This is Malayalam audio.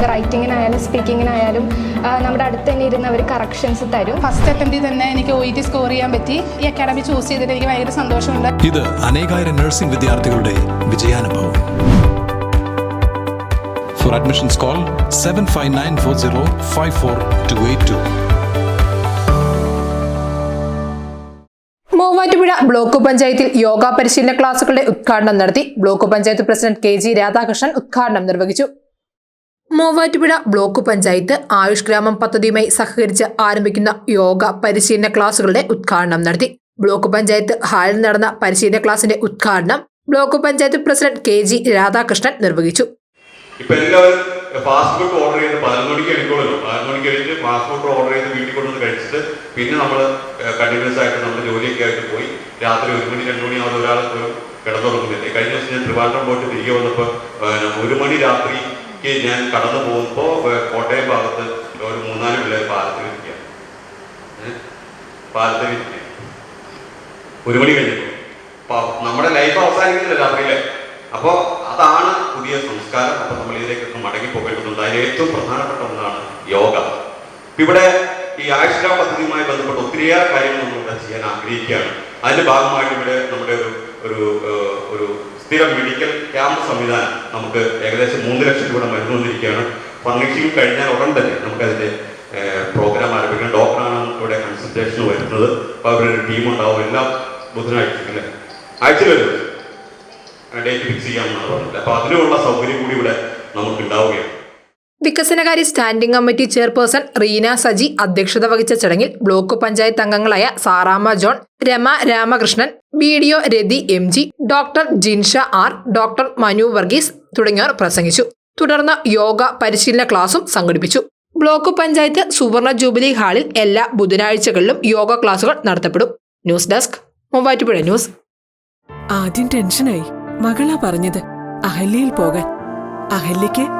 നമുക്ക് റൈറ്റിങ്ങിനായാലും സ്പീക്കിങ്ങിനായാലും നമ്മുടെ അടുത്ത് തന്നെ ഇരുന്ന് അവർ കറക്ഷൻസ് തരും. ഫസ്റ്റ് അറ്റംപ്റ്റിൽ തന്നെ എനിക്ക് ഒ ഇ ടി സ്കോർ ചെയ്യാൻ പറ്റി. ഈ അക്കാഡമി ചൂസ് ചെയ്തിട്ട് എനിക്ക് ഭയങ്കര സന്തോഷമുണ്ട്. ഇത് അനേകായിരം നഴ്സിംഗ് വിദ്യാർത്ഥികളുടെ വിജയാനുഭവം. For admissions call seven five nine four zero five four two eight two Muvattupuzha block പഞ്ചായത്തിൽ യോഗ പരിശീലന ക്ലാസുകളുടെ ഉദ്ഘാടനം നടത്തി. Block panchayat president K G Radhakrishnan ഉദ്ഘാടനം നിർവഹിച്ചു. മൂവാറ്റുപുഴ ബ്ലോക്ക് പഞ്ചായത്ത് ആയുഷ് ഗ്രാമം പദ്ധതിയുമായി സഹകരിച്ച് ആരംഭിക്കുന്ന യോഗ പരിശീലന ക്ലാസുകളുടെ ഉദ്ഘാടനം നടത്തി. ബ്ലോക്ക് പഞ്ചായത്ത് ഹാളിൽ നടന്ന പരിശീലന ക്ലാസിന്റെ ഉദ്ഘാടനം block panchayat president K G Radhakrishnan നിർവഹിച്ചു. ഇപ്പൊ എല്ലാവരും ഫാസ്റ്റ് ഫുഡ് ഓർഡർ ചെയ്ത് പതിനൊന്ന് മണിക്ക് എടുക്കുമല്ലോ പതിനൊന്ന് മണിക്ക് കഴിഞ്ഞ് ഫാസ്റ്റ് ഫുഡ് ഓർഡർ ചെയ്ത് വീട്ടിൽ കൊണ്ടുവന്ന് കഴിച്ചിട്ട് പിന്നെ നമ്മൾ കണ്ടിന്യൂസ് ആയിട്ട് നമ്മൾ ജോലിയൊക്കെ ആയിട്ട് പോയി രാത്രി ഒരു മണി രണ്ട് മണി ആവുന്ന ഒരാൾ കിടന്നുറങ്ങുന്നില്ല? കഴിഞ്ഞ ദിവസം ഞാൻ ട്രിവാൻഡ്രം പോയിട്ട് തിരികെ വന്നപ്പോൾ ഒരു മണി രാത്രിക്ക് ഞാൻ കടന്നു പോകുമ്പോൾ കോട്ടയം ഭാഗത്ത് ഒരു മൂന്നാൽ പിള്ളേർ പാലത്തിൽ ഇരിക്കുക പാലത്തിൽ ഇരിക്കുക ഒരു മണി കഴിഞ്ഞപ്പോൾ അപ്പോൾ നമ്മുടെ ലൈഫ് അവസാനിക്കുന്നില്ല രാത്രിയിലെ. അപ്പോൾ അതാണ് പുതിയ സംസ്കാരം. അപ്പൊ നമ്മൾ ഇതിലേക്കൊക്കെ മടങ്ങി പോകേണ്ടതുണ്ട്. അതിൽ ഏറ്റവും പ്രധാനപ്പെട്ട ഒന്നാണ് യോഗ. ഇവിടെ ഈ ആയുഷ്ക പദ്ധതിയുമായി ബന്ധപ്പെട്ട് ഒത്തിരിയേറെ കാര്യങ്ങൾ നമ്മളിവിടെ ചെയ്യാൻ ആഗ്രഹിക്കുകയാണ്. അതിന്റെ ഭാഗമായിട്ട് ഇവിടെ നമ്മുടെ ഒരു ഒരു സ്ഥിര മെഡിക്കൽ ക്യാമ്പ് സംവിധാനം നമുക്ക് ഏകദേശം മൂന്ന് ലക്ഷം രൂപ മരുന്ന് വന്നിരിക്കുകയാണ് കഴിഞ്ഞാൽ ഉടൻ തന്നെ നമുക്കതിന്റെ പ്രോഗ്രാം ആരംഭിക്കണം. ഡോക്ടറാണ് ഇവിടെ കൺസൾട്ടേഷൻ വരുന്നത്. അപ്പോൾ അവരുടെ ഒരു ടീം ഉണ്ടാവും. എല്ലാ ബുധനാഴ്ച അല്ലേ? ആഴ്ചയിൽ ഒരു ഡേറ്റ് ഫിക്സ് ചെയ്യാമെന്നാണ് പറഞ്ഞത്. അപ്പോൾ അതിനുള്ള സൗകര്യം കൂടി ഇവിടെ നമുക്ക് ഉണ്ടാവുകയാണ് വികസനകാര്യ standing committee chairperson Reena Saji അധ്യക്ഷത വഹിച്ച ചടങ്ങിൽ ബ്ലോക്ക് പഞ്ചായത്ത് അംഗങ്ങളായ Saramma John Rama Ramakrishnan B D O Rathi M G doctor Jinsha R doctor Manu Varghese തുടങ്ങിയവർ പ്രസംഗിച്ചു. തുടർന്ന് യോഗ പരിശീലന ക്ലാസും സംഘടിപ്പിച്ചു. ബ്ലോക്ക് പഞ്ചായത്ത് സുവർണ ജൂബിലി ഹാളിൽ എല്ലാ ബുധനാഴ്ചകളിലും യോഗ ക്ലാസുകൾ നടത്തപ്പെടും. News desk Muvattupuzha news. ആദ്യം ടെൻഷനായി. മകളാ പറഞ്ഞത്. അഹല്യയിൽ പോകാൻ. അഹല്യയ്ക്ക്